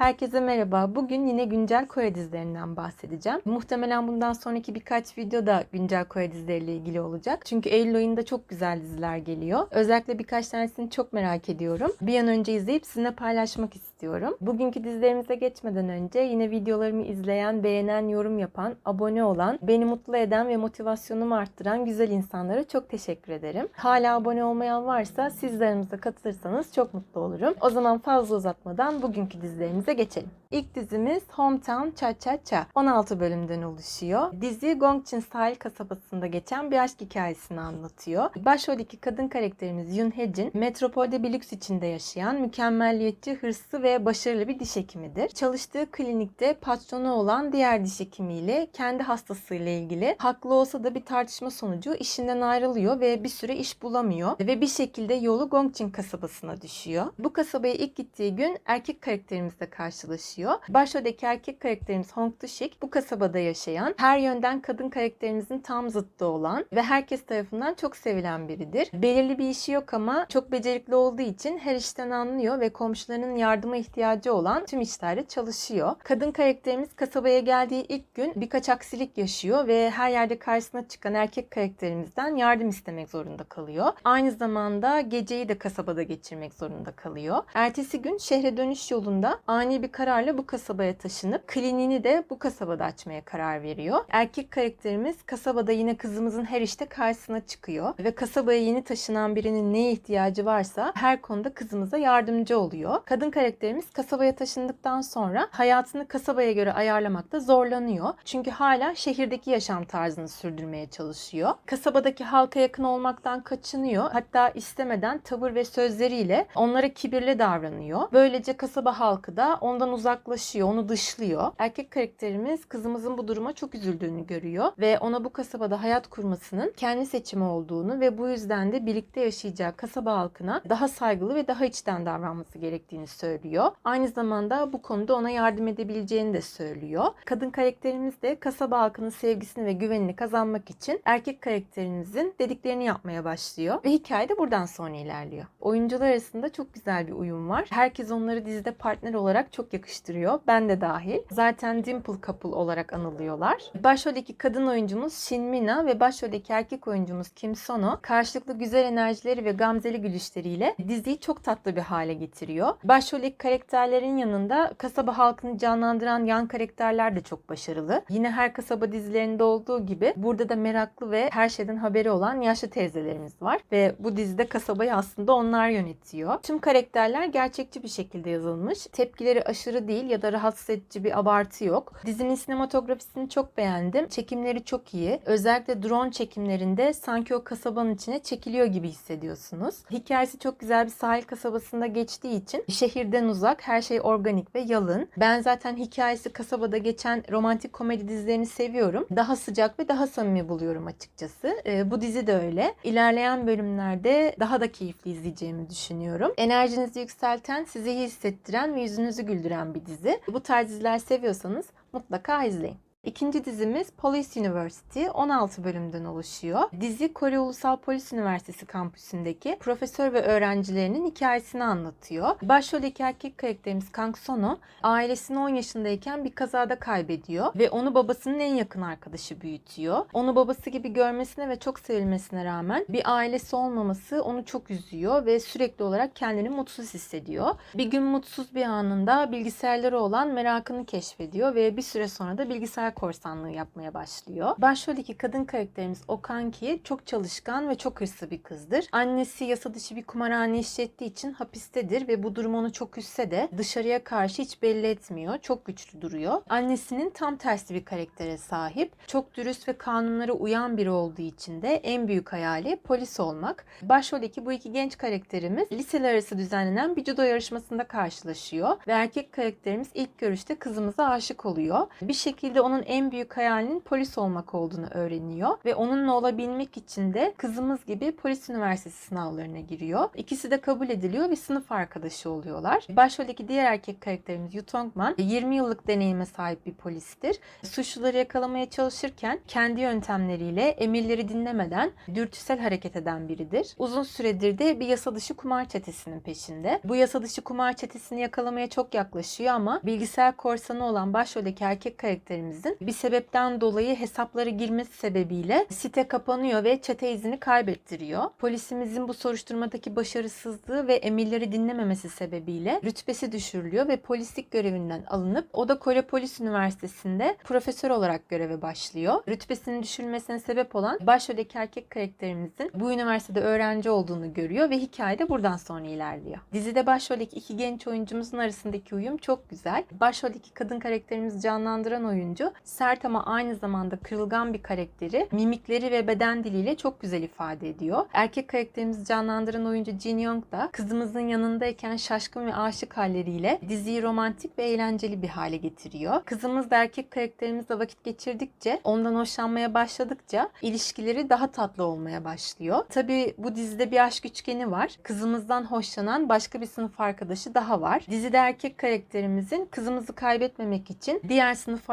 Herkese merhaba. Bugün yine güncel Kore dizilerinden bahsedeceğim. Muhtemelen bundan sonraki birkaç video da güncel Kore dizileriyle ilgili olacak. Çünkü Eylül ayında çok güzel diziler geliyor. Özellikle birkaç tanesini çok merak ediyorum. Bir an önce izleyip sizinle paylaşmak istiyorum. Bugünkü dizilerimize geçmeden önce yine videolarımı izleyen, beğenen, yorum yapan, abone olan, beni mutlu eden ve motivasyonumu arttıran güzel insanlara çok teşekkür ederim. Hala abone olmayan varsa siz de aramıza katılırsanız çok mutlu olurum. O zaman fazla uzatmadan bugünkü dizilerimize geçelim. İlk dizimiz Hometown Cha Cha Cha. 16 bölümden oluşuyor. Dizi Gongchin sahil kasabasında geçen bir aşk hikayesini anlatıyor. Başroldeki kadın karakterimiz Yoon Hejin, metropolde bir lüks içinde yaşayan, mükemmelliyetçi, hırslı ve başarılı bir diş hekimidir. Çalıştığı klinikte patronu olan diğer diş hekimiyle kendi hastasıyla ilgili haklı olsa da bir tartışma sonucu işinden ayrılıyor ve bir süre iş bulamıyor ve bir şekilde yolu Gongchin kasabasına düşüyor. Bu kasabaya ilk gittiği gün erkek karakterimizle karşılaşıyor. Başroldeki erkek karakterimiz Hong Tushik bu kasabada yaşayan, her yönden kadın karakterimizin tam zıttı olan ve herkes tarafından çok sevilen biridir. Belirli bir işi yok ama çok becerikli olduğu için her işten anlıyor ve komşularının yardıma ihtiyacı olan tüm işlerde çalışıyor. Kadın karakterimiz kasabaya geldiği ilk gün birkaç aksilik yaşıyor ve her yerde karşısına çıkan erkek karakterimizden yardım istemek zorunda kalıyor. Aynı zamanda geceyi de kasabada geçirmek zorunda kalıyor. Ertesi gün şehre dönüş yolunda ani bir kararla bu kasabaya taşınıp kliniğini de bu kasabada açmaya karar veriyor. Erkek karakterimiz kasabada yine kızımızın her işte karşısına çıkıyor ve kasabaya yeni taşınan birinin neye ihtiyacı varsa her konuda kızımıza yardımcı oluyor. Kadın karakterimiz kasabaya taşındıktan sonra hayatını kasabaya göre ayarlamakta zorlanıyor. Çünkü hala şehirdeki yaşam tarzını sürdürmeye çalışıyor. Kasabadaki halka yakın olmaktan kaçınıyor. Hatta istemeden tavır ve sözleriyle onlara kibirli davranıyor. Böylece kasaba halkı da ondan uzaklaşıyor, onu dışlıyor. Erkek karakterimiz kızımızın bu duruma çok üzüldüğünü görüyor ve ona bu kasabada hayat kurmasının kendi seçimi olduğunu ve bu yüzden de birlikte yaşayacağı kasaba halkına daha saygılı ve daha içten davranması gerektiğini söylüyor. Aynı zamanda bu konuda ona yardım edebileceğini de söylüyor. Kadın karakterimiz de kasaba halkının sevgisini ve güvenini kazanmak için erkek karakterimizin dediklerini yapmaya başlıyor ve hikaye de buradan sonra ilerliyor. Oyuncular arasında çok güzel bir uyum var. Herkes onları dizide partner olarak çok yakıştırıyor. Ben de dahil. Zaten Dimple Couple olarak anılıyorlar. Başroldeki kadın oyuncumuz Shin Mina ve başroldeki erkek oyuncumuz Kim Sono karşılıklı güzel enerjileri ve gamzeli gülüşleriyle diziyi çok tatlı bir hale getiriyor. Başroldeki karakterlerin yanında kasaba halkını canlandıran yan karakterler de çok başarılı. Yine her kasaba dizilerinde olduğu gibi burada da meraklı ve her şeyden haberi olan yaşlı teyzelerimiz var ve bu dizide kasabayı aslında onlar yönetiyor. Tüm karakterler gerçekçi bir şekilde yazılmış. Tepkileri aşırı değil ya da rahatsız edici bir abartı yok. Dizinin sinematografisini çok beğendim. Çekimleri çok iyi. Özellikle drone çekimlerinde sanki o kasabanın içine çekiliyor gibi hissediyorsunuz. Hikayesi çok güzel bir sahil kasabasında geçtiği için şehirden uzak, her şey organik ve yalın. Ben zaten hikayesi kasabada geçen romantik komedi dizilerini seviyorum. Daha sıcak ve daha samimi buluyorum açıkçası. Ee, bu dizi de öyle. İlerleyen bölümlerde daha da keyifli izleyeceğimi düşünüyorum. Enerjinizi yükselten, sizi hissettiren ve yüzünüzü güldüren bir dizi. Bu tarz diziler seviyorsanız mutlaka izleyin. İkinci dizimiz Police University 16 bölümden oluşuyor. Dizi Kore Ulusal Polis Üniversitesi kampüsündeki profesör ve öğrencilerinin hikayesini anlatıyor. Başroldeki erkek karakterimiz Kang Sono ailesini 10 yaşındayken bir kazada kaybediyor ve onu babasının en yakın arkadaşı büyütüyor. Onu babası gibi görmesine ve çok sevilmesine rağmen bir ailesi olmaması onu çok üzüyor ve sürekli olarak kendini mutsuz hissediyor. Bir gün mutsuz bir anında bilgisayarları olan merakını keşfediyor ve bir süre sonra da bilgisayar korsanlığı yapmaya başlıyor. Başroldeki kadın karakterimiz Okanki çok çalışkan ve çok hırslı bir kızdır. Annesi yasa dışı bir kumarhane işlettiği için hapistedir ve bu durum onu çok üzse de dışarıya karşı hiç belli etmiyor. Çok güçlü duruyor. Annesinin tam tersi bir karaktere sahip. Çok dürüst ve kanunlara uyan biri olduğu için de en büyük hayali polis olmak. Başroldeki bu iki genç karakterimiz liseler arası düzenlenen bir judo yarışmasında karşılaşıyor ve erkek karakterimiz ilk görüşte kızımıza aşık oluyor. Bir şekilde onun onun en büyük hayalinin polis olmak olduğunu öğreniyor ve onunla olabilmek için de kızımız gibi polis üniversitesi sınavlarına giriyor. İkisi de kabul ediliyor ve sınıf arkadaşı oluyorlar. Başroldeki diğer erkek karakterimiz Yu Tongman 20 yıllık deneyime sahip bir polistir. Suçluları yakalamaya çalışırken kendi yöntemleriyle emirleri dinlemeden dürtüsel hareket eden biridir. Uzun süredir de bir yasa dışı kumar çetesinin peşinde. Bu yasa dışı kumar çetesini yakalamaya çok yaklaşıyor ama bilgisayar korsanı olan başroldeki erkek karakterimizin bir sebepten dolayı hesapları girmesi sebebiyle site kapanıyor ve çete izini kaybettiriyor. Polisimizin bu soruşturmadaki başarısızlığı ve emirleri dinlememesi sebebiyle rütbesi düşürülüyor ve polislik görevinden alınıp o da Kore Polis Üniversitesi'nde profesör olarak göreve başlıyor. Rütbesinin düşürülmesine sebep olan başroldeki erkek karakterimizin bu üniversitede öğrenci olduğunu görüyor ve hikaye de buradan sonra ilerliyor. Dizide başroldeki iki genç oyuncumuzun arasındaki uyum çok güzel. Başroldeki kadın karakterimizi canlandıran oyuncu sert ama aynı zamanda kırılgan bir karakteri mimikleri ve beden diliyle çok güzel ifade ediyor. Erkek karakterimizi canlandıran oyuncu Jin Young da kızımızın yanındayken şaşkın ve aşık halleriyle diziyi romantik ve eğlenceli bir hale getiriyor. Kızımız da erkek karakterimizle vakit geçirdikçe, ondan hoşlanmaya başladıkça ilişkileri daha tatlı olmaya başlıyor. Tabii bu dizide bir aşk üçgeni var. Kızımızdan hoşlanan başka bir sınıf arkadaşı daha var. Dizide erkek karakterimizin kızımızı kaybetmemek için diğer sınıf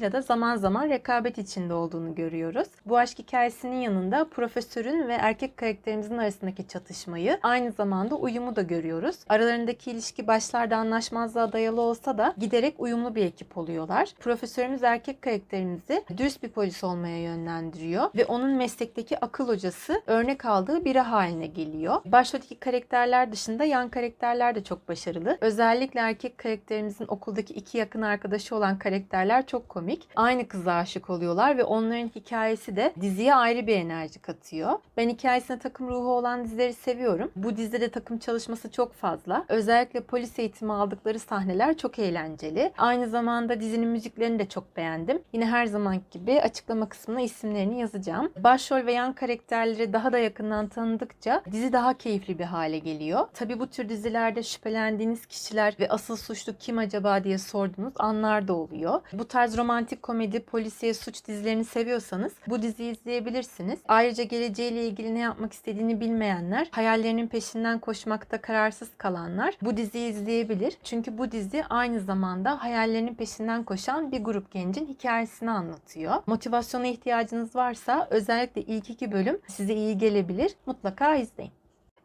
arkadaşıyla da zaman zaman rekabet içinde olduğunu görüyoruz. Bu aşk hikayesinin yanında profesörün ve erkek karakterimizin arasındaki çatışmayı aynı zamanda uyumu da görüyoruz. Aralarındaki ilişki başlarda anlaşmazlığa dayalı olsa da giderek uyumlu bir ekip oluyorlar. Profesörümüz erkek karakterimizi dürüst bir polis olmaya yönlendiriyor ve onun meslekteki akıl hocası örnek aldığı biri haline geliyor. Başroldeki karakterler dışında yan karakterler de çok başarılı. Özellikle erkek karakterimizin okuldaki iki yakın arkadaşı olan karakterler çok komik. Aynı kıza aşık oluyorlar ve onların hikayesi de diziye ayrı bir enerji katıyor. Ben hikayesine takım ruhu olan dizileri seviyorum. Bu dizide de takım çalışması çok fazla. Özellikle polis eğitimi aldıkları sahneler çok eğlenceli. Aynı zamanda dizinin müziklerini de çok beğendim. Yine her zamanki gibi açıklama kısmına isimlerini yazacağım. Başrol ve yan karakterleri daha da yakından tanıdıkça dizi daha keyifli bir hale geliyor. Tabi bu tür dizilerde şüphelendiğiniz kişiler ve asıl suçlu kim acaba diye sorduğunuz anlar da oluyor. Bu tarz romantik komedi, polisiye, suç dizilerini seviyorsanız bu diziyi izleyebilirsiniz. Ayrıca geleceğiyle ilgili ne yapmak istediğini bilmeyenler, hayallerinin peşinden koşmakta kararsız kalanlar bu diziyi izleyebilir. Çünkü bu dizi aynı zamanda hayallerinin peşinden koşan bir grup gencin hikayesini anlatıyor. Motivasyona ihtiyacınız varsa özellikle ilk iki bölüm size iyi gelebilir. Mutlaka izleyin.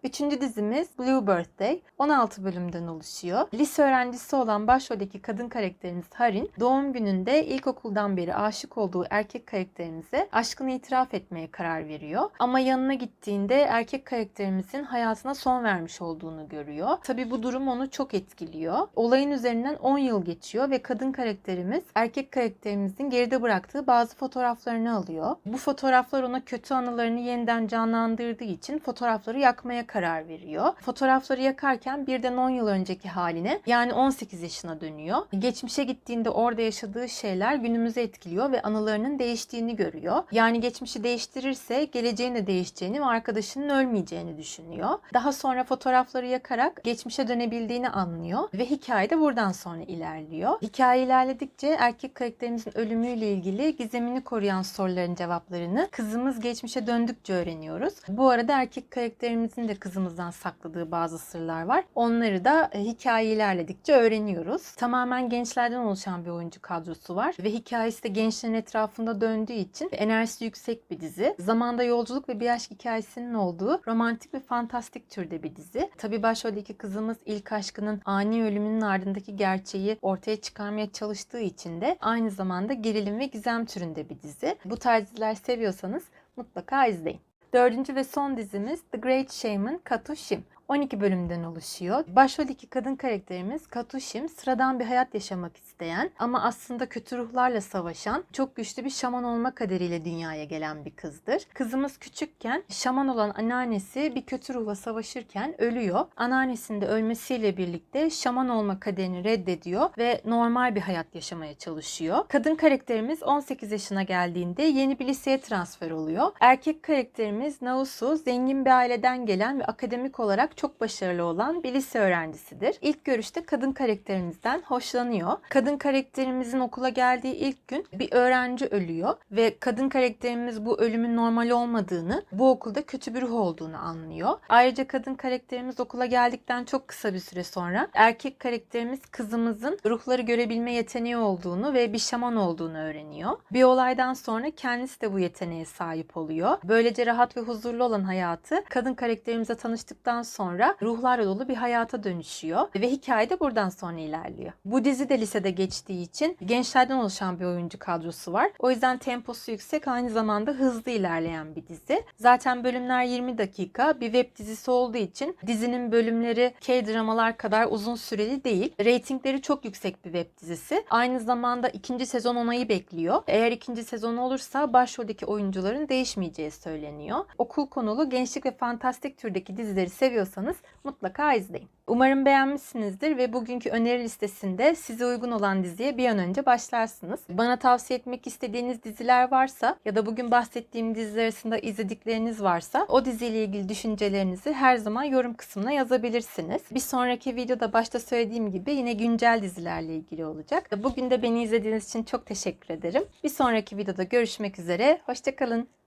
Üçüncü dizimiz Blue Birthday. 16 bölümden oluşuyor. Lise öğrencisi olan başroldeki kadın karakterimiz Harin, doğum gününde ilkokuldan beri aşık olduğu erkek karakterimize aşkını itiraf etmeye karar veriyor. Ama yanına gittiğinde erkek karakterimizin hayatına son vermiş olduğunu görüyor. Tabi bu durum onu çok etkiliyor. Olayın üzerinden 10 yıl geçiyor ve kadın karakterimiz erkek karakterimizin geride bıraktığı bazı fotoğraflarını alıyor. Bu fotoğraflar ona kötü anılarını yeniden canlandırdığı için fotoğrafları yakmaya karar veriyor. Fotoğrafları yakarken birden 10 yıl önceki haline yani 18 yaşına dönüyor. Geçmişe gittiğinde orada yaşadığı şeyler günümüzü etkiliyor ve anılarının değiştiğini görüyor. Yani geçmişi değiştirirse geleceğin de değişeceğini ve arkadaşının ölmeyeceğini düşünüyor. Daha sonra fotoğrafları yakarak geçmişe dönebildiğini anlıyor ve hikaye de buradan sonra ilerliyor. Hikaye ilerledikçe erkek karakterimizin ölümüyle ilgili gizemini koruyan soruların cevaplarını kızımız geçmişe döndükçe öğreniyoruz. Bu arada erkek karakterimizin de kızımızdan sakladığı bazı sırlar var. Onları da e, hikaye ilerledikçe öğreniyoruz. Tamamen gençlerden oluşan bir oyuncu kadrosu var ve hikayesi de gençlerin etrafında döndüğü için enerjisi yüksek bir dizi. Zamanda yolculuk ve bir aşk hikayesinin olduğu romantik ve fantastik türde bir dizi. Tabii başroldeki kızımız ilk aşkının ani ölümünün ardındaki gerçeği ortaya çıkarmaya çalıştığı için de aynı zamanda gerilim ve gizem türünde bir dizi. Bu tarz diziler seviyorsanız mutlaka izleyin. Dördüncü ve son dizimiz The Great Shaman Katushim. 12 bölümden oluşuyor. Başroldeki kadın karakterimiz Katushim sıradan bir hayat yaşamak isteyen ama aslında kötü ruhlarla savaşan çok güçlü bir şaman olma kaderiyle dünyaya gelen bir kızdır. Kızımız küçükken şaman olan anneannesi bir kötü ruhla savaşırken ölüyor. Anneannesinin de ölmesiyle birlikte şaman olma kaderini reddediyor ve normal bir hayat yaşamaya çalışıyor. Kadın karakterimiz 18 yaşına geldiğinde yeni bir liseye transfer oluyor. Erkek karakterimiz Nausu zengin bir aileden gelen ve akademik olarak çok başarılı olan bir lise öğrencisidir. İlk görüşte kadın karakterimizden hoşlanıyor. Kadın karakterimizin okula geldiği ilk gün bir öğrenci ölüyor ve kadın karakterimiz bu ölümün normal olmadığını, bu okulda kötü bir ruh olduğunu anlıyor. Ayrıca kadın karakterimiz okula geldikten çok kısa bir süre sonra erkek karakterimiz kızımızın ruhları görebilme yeteneği olduğunu ve bir şaman olduğunu öğreniyor. Bir olaydan sonra kendisi de bu yeteneğe sahip oluyor. Böylece rahat ve huzurlu olan hayatı kadın karakterimize tanıştıktan sonra ruhlarla dolu bir hayata dönüşüyor ve hikaye de buradan sonra ilerliyor. Bu dizi de lisede geçtiği için gençlerden oluşan bir oyuncu kadrosu var. O yüzden temposu yüksek aynı zamanda hızlı ilerleyen bir dizi. Zaten bölümler 20 dakika bir web dizisi olduğu için dizinin bölümleri K-dramalar kadar uzun süreli değil. Ratingleri çok yüksek bir web dizisi. Aynı zamanda ikinci sezon onayı bekliyor. Eğer ikinci sezon olursa başroldeki oyuncuların değişmeyeceği söyleniyor. Okul konulu gençlik ve fantastik türdeki dizileri seviyorsanız mutlaka izleyin. Umarım beğenmişsinizdir ve bugünkü öneri listesinde size uygun olan diziye bir an önce başlarsınız. Bana tavsiye etmek istediğiniz diziler varsa ya da bugün bahsettiğim diziler arasında izledikleriniz varsa o diziyle ilgili düşüncelerinizi her zaman yorum kısmına yazabilirsiniz. Bir sonraki videoda başta söylediğim gibi yine güncel dizilerle ilgili olacak. Bugün de beni izlediğiniz için çok teşekkür ederim. Bir sonraki videoda görüşmek üzere. Hoşçakalın.